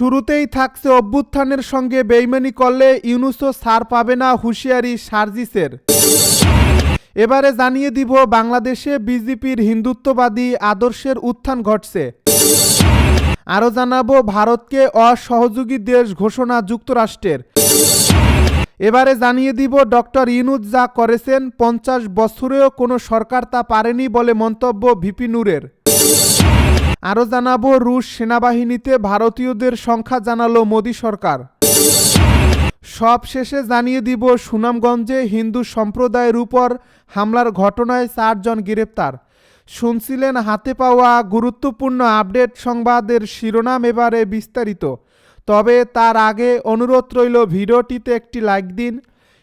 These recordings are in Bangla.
শুরুতেই থাকছে অভ্যুত্থানের সঙ্গে বেইমানি করলে ইউনুসও সার পাবে না হুঁশিয়ারি সার্জিসের। এবারে জানিয়ে দিব, বাংলাদেশে বিজেপির হিন্দুত্ববাদী আদর্শের উত্থান ঘটছে। আরও জানাব, ভারতকে অসহযোগী দেশ ঘোষণা যুক্তরাষ্ট্রের। এবারে জানিয়ে দিব, ডক্টর ইনুজ যা করেছেন, পঞ্চাশ বছরেও কোনো সরকার তা পারেনি বলে মন্তব্য ভিপি নূরের। আরও জানাব, রুশ সেনাবাহিনীতে ভারতীয়দের সংখ্যা জানালো মোদী সরকার। সব শেষে জানিয়ে দিব, সুনামগঞ্জে হিন্দু সম্প্রদায়ের উপর হামলার ঘটনায় চারজন গ্রেপ্তার। শুনছিলেন, হাতে পাওয়া গুরুত্বপূর্ণ আপডেট সংবাদের শিরোনাম এবারে বিস্তারিত। তবে তার আগে অনুরোধ রইল, ভিডিওটিতে একটি লাইক দিন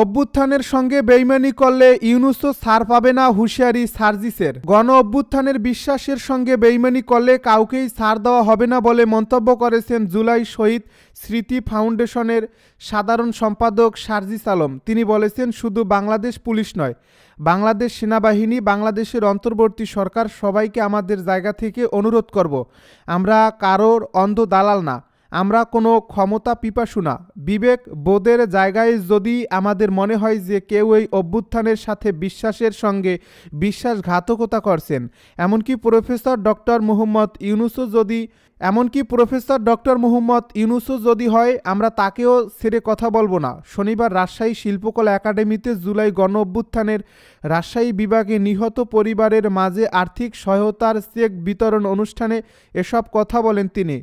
অভ্যুত্থানের সঙ্গে বেইমানি করলে ইউনুসও ছাড় পাবে না হুঁশিয়ারি সার্জিসের। গণ অভ্যুত্থানের বিশ্বাসের সঙ্গে বেইমানি করলে কাউকেই ছাড় দেওয়া হবে না বলে মন্তব্য করেছেন জুলাই শহীদ স্মৃতি ফাউন্ডেশনের সাধারণ সম্পাদক সার্জিস আলম। তিনি বলেছেন, শুধু বাংলাদেশ পুলিশ নয়, বাংলাদেশ সেনাবাহিনী, বাংলাদেশের অন্তর্বর্তী সরকার সবাইকে আমাদের জায়গা থেকে অনুরোধ করব। আমরা কারোর অন্ধ দালাল না। আমরা কোনো ক্ষমতা পিপাসু না। বিবেক বোধের জায়গায় যদি আমাদের মনে হয় যে কেউ এই অভ্যুত্থানের সাথে বিশ্বাসের সঙ্গে বিশ্বাসঘাতকতা করছেন, এমনকি প্রফেসর ডক্টর মোহাম্মদ ইউনুসও যদি, এমনকি প্রফেসর ডক্টর মোহাম্মদ ইউনুসও যদি হয়, আমরা তাকেও ছেড়ে কথা বলব না। শনিবার রাজশাহী শিল্পকলা একাডেমিতে জুলাই গণ অভ্যুত্থানের রাজশাহী বিভাগে নিহত পরিবারের মাঝে আর্থিক সহায়তার চেক বিতরণ অনুষ্ঠানে এসব কথা বলেন তিনি।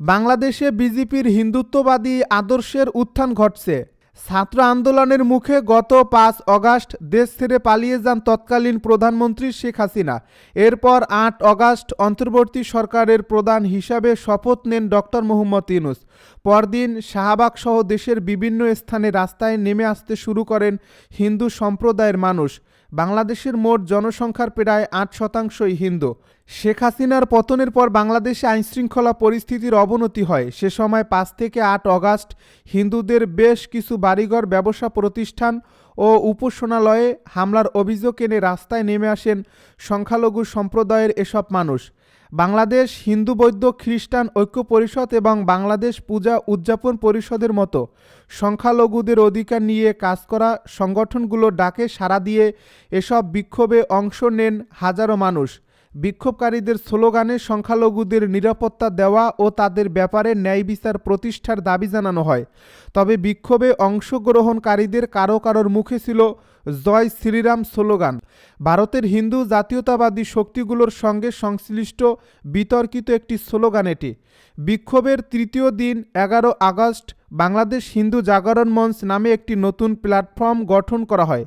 বাংলাদেশে বিজেপির হিন্দুত্ববাদী আদর্শের উত্থান ঘটছে। ছাত্র আন্দোলনের মুখে গত পাঁচ অগাস্ট দেশ ছেড়ে পালিয়ে যান তৎকালীন প্রধানমন্ত্রী শেখ হাসিনা। এরপর আট অগাস্ট অন্তর্বর্তী সরকারের প্রধান হিসাবে শপথ নেন ডক্টর মোহাম্মদ ইউনুস। পরদিন শাহবাগ সহ দেশের বিভিন্ন স্থানে রাস্তায় নেমে আসতে শুরু করেন হিন্দু সম্প্রদায়ের মানুষ। বাংলাদেশের মোট জনসংখ্যার প্রায় আট শতাংশই হিন্দু। শেখ হাসিনার পতনের পর বাংলাদেশে আইনশৃঙ্খলা পরিস্থিতির অবনতি হয়। সে সময় পাঁচ থেকে আট অগাস্ট হিন্দুদের বেশ কিছু বাড়িঘর, ব্যবসা প্রতিষ্ঠান ও উপাসনালয়ে হামলার অভিযোগ এনে রাস্তায় নেমে আসেন সংখ্যালঘু সম্প্রদায়ের এসব মানুষ। বাংলাদেশ হিন্দু, বৌদ্ধ, খ্রিস্টান ঐক্য পরিষদ এবং বাংলাদেশ পূজা উদযাপন পরিষদের মতো সংখ্যালঘুদের অধিকার নিয়ে কাজ করা সংগঠনগুলো ডাকে সাড়া দিয়ে এসব বিক্ষোভে অংশ নেন হাজারো মানুষ। বিক্ষোভকারীদের স্লোগানে সংখ্যালঘুদের নিরাপত্তা দেওয়া ও তাদের ব্যাপারে ন্যায় বিচার প্রতিষ্ঠার দাবি জানানো হয়। তবে বিক্ষোভে অংশগ্রহণকারীদের কারও কারোর মুখে ছিল জয় শ্রীরাম স্লোগান। ভারতের হিন্দু জাতীয়তাবাদী শক্তিগুলোর সঙ্গে সংশ্লিষ্ট বিতর্কিত একটি স্লোগান এটি। বিক্ষোভের তৃতীয় দিন, এগারো আগস্ট, বাংলাদেশ হিন্দু জাগরণ মঞ্চ নামে একটি নতুন প্ল্যাটফর্ম গঠন করা হয়।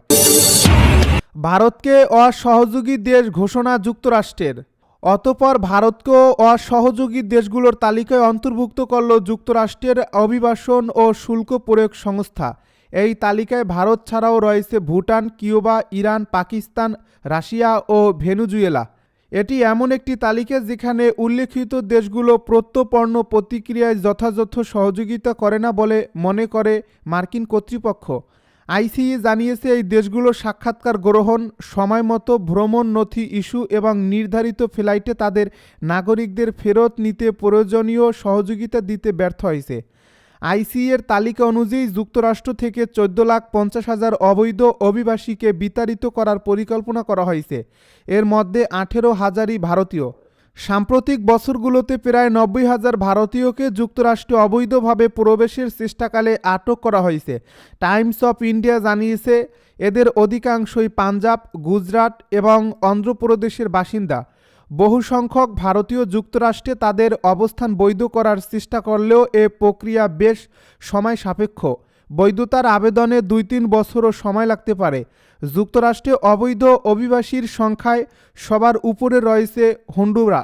ভারতকে অসহযোগী দেশ ঘোষণা যুক্তরাষ্ট্রের। অতপর ভারতকেও অসহযোগী দেশগুলোর তালিকায় অন্তর্ভুক্ত করল যুক্তরাষ্ট্রের অভিবাসন ও শুল্ক প্রয়োগ সংস্থা। এই তালিকায় ভারত ছাড়াও রয়েছে Bhutan, Cuba, Iran, Pakistan, Russia ও ভেনুজুয়েলা। এটি এমন একটি তালিকা যেখানে উল্লেখিত দেশগুলো প্রত্যপর্ণ প্রতিক্রিয়ায় যথাযথ সহযোগিতা করে না বলে মনে করে মার্কিন কর্তৃপক্ষ। আইসিই জানিয়েছে এই দেশগুলো সাক্ষাৎকার গ্রহণ সময়মতো ভ্রমণ নথি ইস্যু এবং নির্ধারিত ফ্লাইটে তাদের নাগরিকদের ফেরত নিতে প্রয়োজনীয় সহযোগিতা দিতে ব্যর্থ হয়েছে। আইসিই এর তালিকা অনুযায়ী যুক্তরাষ্ট্র থেকে চোদ্দ লাখ পঞ্চাশ হাজার অবৈধ অভিবাসীকে বিতাড়িত করার পরিকল্পনা করা হয়েছে। এর মধ্যে আঠেরো হাজারই ভারতীয়। সাম্প্রতিক বছরগুলোতে প্রায় নব্বই হাজার ভারতীয়কে যুক্তরাষ্ট্রে অবৈধভাবে প্রবেশের চেষ্টাকালে আটক করা হয়েছে। টাইমস অফ ইন্ডিয়া জানিয়েছে, এদের অধিকাংশই পাঞ্জাব, গুজরাট এবং অন্ধ্রপ্রদেশের বাসিন্দা। বহু সংখ্যক ভারতীয় যুক্তরাষ্ট্রে তাদের অবস্থান বৈধ করার চেষ্টা করলেও এ প্রক্রিয়া বেশ সময় সাপেক্ষ বৈধতার আবেদনে দুই তিন বছরও সময় লাগতে পারে। যুক্তরাষ্ট্রে অবৈধ অভিবাসীর সংখ্যায় সবার উপরে রয়েছে হন্ডুরা।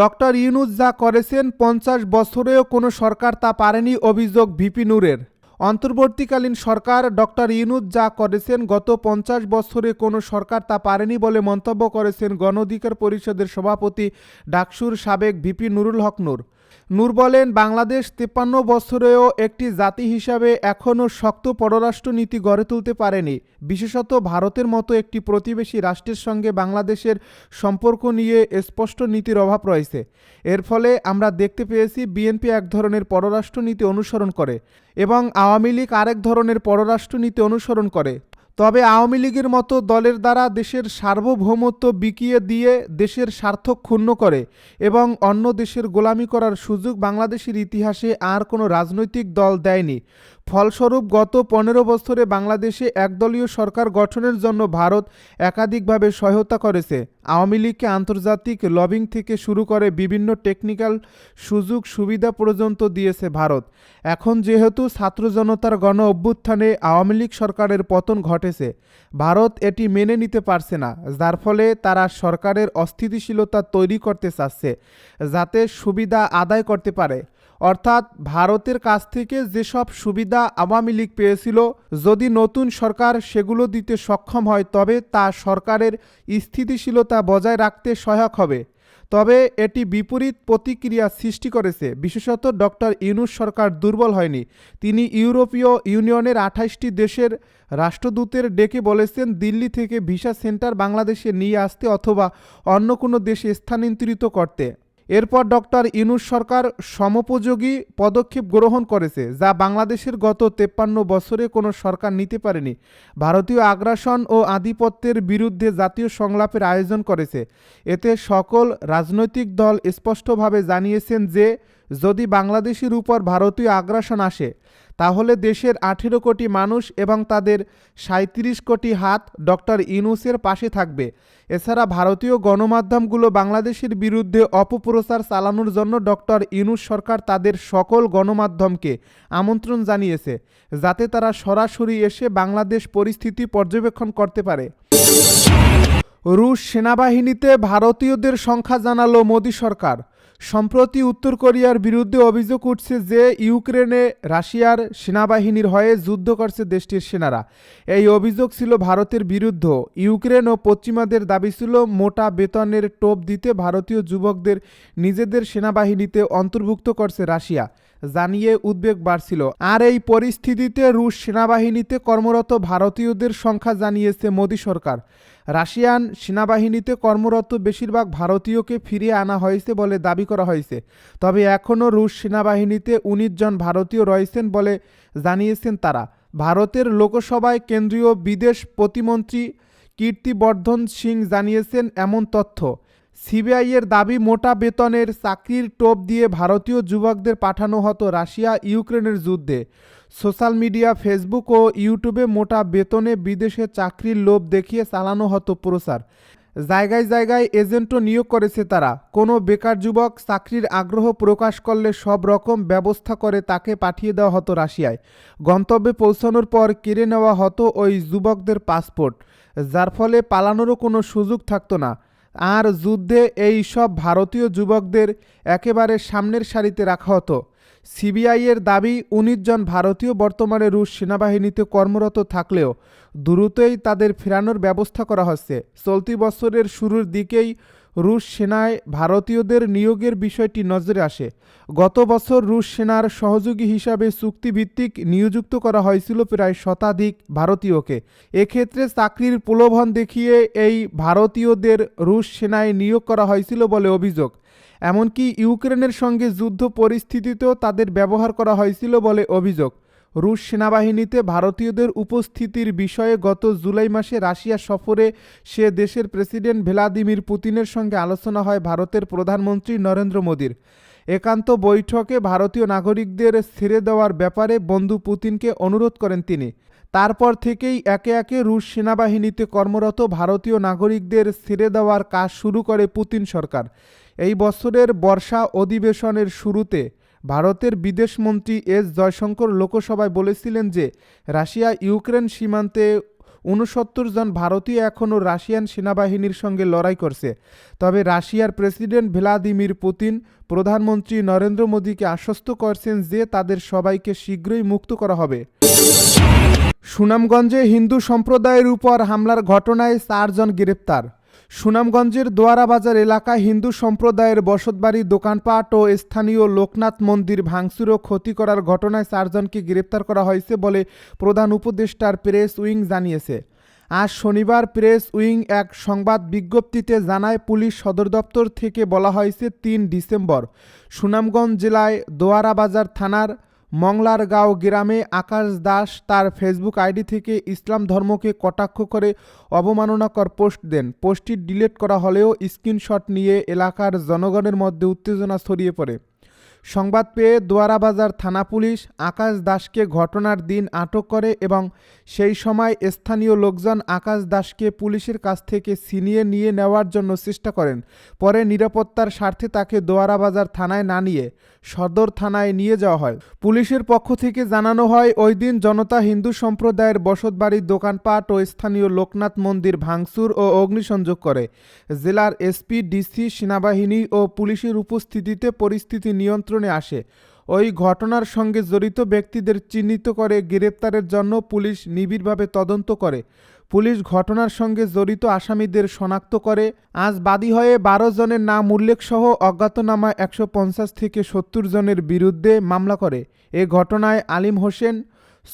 ডক্টর ইউনুস যা করেছেন, পঞ্চাশ বছরেও কোনো সরকার তা পারেনি, অভিযোগ ভিপি নূরের। অন্তর্বর্তীকালীন সরকার ডক্টর ইনুদ যা করেছেন, গত পঞ্চাশ বছরে কোনো সরকার তা পারেনি বলে মন্তব্য করেছেন গণ অধিকার পরিষদের সভাপতি ডাকসুর সাবেক ভিপি নুরুল হক নূর। নূর বলেন, বাংলাদেশ তেপ্পান্ন বছরেও একটি জাতি হিসাবে এখনও শক্ত পররাষ্ট্রনীতি গড়ে তুলতে পারেনি। বিশেষত ভারতের মতো একটি প্রতিবেশী রাষ্ট্রের সঙ্গে বাংলাদেশের সম্পর্ক নিয়ে স্পষ্ট নীতির অভাব রয়েছে। এর ফলে আমরা দেখতে পেয়েছি, বিএনপি এক ধরনের পররাষ্ট্রনীতি অনুসরণ করে এবং আওয়ামী লীগ আরেক ধরনের পররাষ্ট্রনীতি অনুসরণ করে। তবে আওয়ামী লীগের মতো দলের দ্বারা দেশের সার্বভৌমত্ব বিকিয়ে দিয়ে দেশের স্বার্থ ক্ষুণ্ণ করে এবং অন্য দেশের গোলামি করার সুযোগ বাংলাদেশের ইতিহাসে আর কোনো রাজনৈতিক দল দেয়নি। ফলস্বরূপ গত পনেরো বছরে বাংলাদেশে একদলীয় সরকার গঠনের জন্য ভারত একাধিকভাবে সহায়তা করেছে। আওয়ামী লীগকে আন্তর্জাতিক লবিং থেকে শুরু করে বিভিন্ন টেকনিক্যাল সুযোগ সুবিধা পর্যন্ত দিয়েছে ভারত। এখন যেহেতু ছাত্র জনতার গণ অভ্যুত্থানে আওয়ামী লীগ সরকারের পতন ঘটেছে, ভারত এটি মেনে নিতে পারছে না, যার ফলে তারা সরকারের অস্থিতিশীলতা তৈরি করতে চাচ্ছে, যাতে সুবিধা আদায় করতে পারে। অর্থাৎ ভারতের কাছ থেকে যেসব সুবিধা আওয়ামী লীগ পেয়েছিল, যদি নতুন সরকার সেগুলো দিতে সক্ষম হয়, তবে তা সরকারের স্থিতিশীলতা বজায় রাখতে সহায়ক হবে। তবে এটি বিপরীত প্রতিক্রিয়া সৃষ্টি করেছে। বিশেষত ডক্টর ইউনুস সরকার দুর্বল হয়নি। তিনি ইউরোপীয় ইউনিয়নের আঠাশটি দেশের রাষ্ট্রদূতের ডেকে বলেছেন, দিল্লি থেকে ভিসা সেন্টার বাংলাদেশে নিয়ে আসতে অথবা অন্য কোনো দেশে স্থানান্তরিত করতে। এরপর ডক্টর ইনুস সরকার সমোপযোগী পদক্ষেপ গ্রহণ করেছে, যা বাংলাদেশের গত তেপ্পান্ন বছরে কোনো সরকার নিতে পারেনি। ভারতীয় আগ্রাসন ও আধিপত্যের বিরুদ্ধে জাতীয় সংলাপের আয়োজন করেছে। এতে সকল রাজনৈতিক দল স্পষ্টভাবে জানিয়েছেন যে, যদি বাংলাদেশের উপর ভারতীয় আগ্রাসন আসে তাহলে দেশের আঠেরো কোটি মানুষ এবং তাদের সাঁত্রিশ কোটি হাত ডক্টর ইনুসের পাশে থাকবে। এছাড়া ভারতীয় গণমাধ্যমগুলো বাংলাদেশের বিরুদ্ধে অপপ্রচার চালানোর জন্য ডক্টর ইনুস সরকার তাদের সকল গণমাধ্যমকে আমন্ত্রণ জানিয়েছে, যাতে তারা সরাসরি এসে বাংলাদেশ পরিস্থিতি পর্যবেক্ষণ করতে পারে। রুশ সেনাবাহিনীতে ভারতীয়দের সংখ্যা জানালো মোদী সরকার। সম্প্রতি উত্তর কোরিয়ার বিরুদ্ধে অভিযোগ উঠছে যে ইউক্রেনে রাশিয়ার সেনাবাহিনীর হয়ে যুদ্ধ করছে দেশটির সেনারা। এই অভিযোগ ছিল ভারতের বিরুদ্ধ। ইউক্রেন ও পশ্চিমাদের দাবি ছিল মোটা বেতনের টোপ দিতে ভারতীয় যুবকদের নিজেদের সেনাবাহিনীতে অন্তর্ভুক্ত করছে রাশিয়া। জানিয়ে উদ্বেগ বাড়ছিল। আর এই পরিস্থিতিতে রুশ সেনাবাহিনীতে কর্মরত ভারতীয়দের সংখ্যা জানিয়েছে মোদী সরকার। রাশিয়ান সেনাবাহিনীতে কর্মরত বেশিরভাগ ভারতীয়কে ফিরিয়ে আনা হয়েছে বলে দাবি করা হয়েছে। তবে এখনও রুশ সেনাবাহিনীতে উনিশ জন ভারতীয় রয়েছেন বলে জানিয়েছেন তারা। ভারতের লোকসভায় কেন্দ্রীয় বিদেশ প্রতিমন্ত্রী কীর্তিবর্ধন সিং জানিয়েছেন, এমন তথ্য সিবিআইয়ের দাবি, মোটা বেতনের চাকরির টোপ দিয়ে ভারতীয় যুবকদের পাঠানো হতো রাশিয়া ইউক্রেনের যুদ্ধে। সোশ্যাল মিডিয়া, ফেসবুক ও ইউটিউবে মোটা বেতনে বিদেশে চাকরির লোভ দেখিয়ে চালানো হতো প্রচার। জায়গায় জায়গায় এজেন্টও নিয়োগ করেছে তারা। কোনো বেকার যুবক চাকরির আগ্রহ প্রকাশ করলে সব রকম ব্যবস্থা করে তাকে পাঠিয়ে দেওয়া হতো রাশিয়ায়। গন্তব্যে পৌঁছানোর পর কেড়ে নেওয়া হতো ওই যুবকদের পাসপোর্ট, যার ফলে পালানোরও কোনো সুযোগ থাকতো না। আর যুদ্ধে এই সব ভারতীয় যুবকদের একেবারে সামনের সারিতে রাখা হতো। সিবিআইয়ের দাবি, উনিশ জন ভারতীয় বর্তমানে রুশ সেনাবাহিনীতে কর্মরত থাকলেও দ্রুতই তাদের ফেরানোর ব্যবস্থা করা হচ্ছে। চলতি বছরের শুরুর দিকেই রুশ সেনায় ভারতীয়দের নিয়োগের বিষয়টি নজরে আসে। গত বছর রুশ সেনার সহযোগী হিসাবে চুক্তিভিত্তিক নিয়োযুক্ত করা হয়েছিল প্রায় শতাধিক ভারতীয়কে। এক্ষেত্রে চাকরির প্রলোভন দেখিয়ে এই ভারতীয়দের রুশ সেনায় নিয়োগ করা হয়েছিল বলে অভিযোগ। এমনকি ইউক্রেনের সঙ্গে যুদ্ধ পরিস্থিতিতেও তাদের ব্যবহার করা হয়েছিল বলে অভিযোগ। রুশ সেনাবাহিনীতে ভারতীয়দের উপস্থিতির বিষয়ে গত জুলাই মাসে রাশিয়া সফরে সে দেশের প্রেসিডেন্ট ভ্লাদিমির পুতিনের সঙ্গে আলোচনা হয় ভারতের প্রধানমন্ত্রী নরেন্দ্র মোদীর। একান্ত বৈঠকে ভারতীয় নাগরিকদের ছেড়ে দেওয়ার ব্যাপারে বন্ধু পুতিনকে অনুরোধ করেন তিনি। তারপর থেকেই একে একে রুশ সেনাবাহিনীতে কর্মরত ভারতীয় নাগরিকদের ছেড়ে দেওয়ার কাজ শুরু করে পুতিন সরকার। এই বছরের বর্ষা অধিবেশনের শুরুতে ভারতের বিদেশমন্ত্রী এস জয়শঙ্কর লোকসভায় বলেছিলেন যে, রাশিয়া ইউক্রেন সীমান্তে উনসত্তর জন ভারতীয় এখনও রাশিয়ান সেনাবাহিনীর সঙ্গে লড়াই করছে। তবে রাশিয়ার প্রেসিডেন্ট ভ্লাদিমির পুতিন, প্রধানমন্ত্রী নরেন্দ্র মোদীকে আশ্বস্ত করছেন যে, তাদের সবাইকে শীঘ্রই মুক্ত করা হবে। সুনামগঞ্জে হিন্দু সম্প্রদায়ের উপর হামলার ঘটনায় চারজন গ্রেপ্তার। সুনামগঞ্জের দোয়ারা বাজার এলাকায় হিন্দু সম্প্রদায়ের বসতবাড়ি, দোকানপাট ও স্থানীয় লোকনাথ মন্দির ভাঙচুর ও ক্ষতি করার ঘটনায় চারজনকে গ্রেপ্তার করা হয়েছে বলে প্রধান উপদেষ্টার প্রেস উইং জানিয়েছে। আজ শনিবার প্রেস উইং এক সংবাদ বিজ্ঞপ্তিতে জানায়, পুলিশ সদর দপ্তর থেকে বলা হয়েছে, তিন ডিসেম্বর, সুনামগঞ্জ জেলায় দোয়ারাবাজার থানার মংলারগাঁও গ্রামে আকাশ দাস তার ফেসবুক আইডি থেকে ইসলাম ধর্মকে কটাক্ষ করে অবমাননাকর পোস্ট দেন। পোস্টটি ডিলিট করা হলেও স্ক্রিনশট নিয়ে এলাকার জনগণের মধ্যে উত্তেজনা ছড়িয়ে পড়ে। সংবাদ পেয়ে দোয়ারাবাজার থানা পুলিশ আকাশ দাসকে ঘটনার দিন আটক করে এবং সেই সময় স্থানীয় লোকজন আকাশ দাসকে পুলিশের কাছ থেকে ছিনিয়ে নিয়ে নেওয়ার জন্য চেষ্টা করেন। পরে নিরাপত্তার স্বার্থে তাকে দোয়ারাবাজার থানায় না নিয়ে সদর থানায় নিয়ে যাওয়া হয়। পুলিশের পক্ষ থেকে জানানো হয়, ওই দিন জনতা হিন্দু সম্প্রদায়ের বসতবাড়ির দোকানপাট ও স্থানীয় লোকনাথ মন্দির ভাঙচুর ও অগ্নিসংযোগ করে। জেলার এসপি, ডিসি, সেনাবাহিনী ও পুলিশের উপস্থিতিতে পরিস্থিতি নিয়ন্ত্রণে আসে। ওই ঘটনার সঙ্গে জড়িত ব্যক্তিদের চিহ্নিত করে গ্রেপ্তারের জন্য পুলিশ নিবিড়ভাবে তদন্ত করে। পুলিশ ঘটনার সঙ্গে জড়িত আসামিদের শনাক্ত করে। আজ বাদী হয়ে বারো জনের নাম উল্লেখ সহ অজ্ঞাতনামা একশো পঞ্চাশ থেকে সত্তর জনের বিরুদ্ধে মামলা করে। এ ঘটনায় আলিম হোসেন,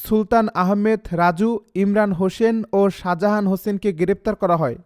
সুলতান আহমেদ, রাজু, ইমরান হোসেন ও শাহজাহান হোসেনকে গ্রেপ্তার করা হয়।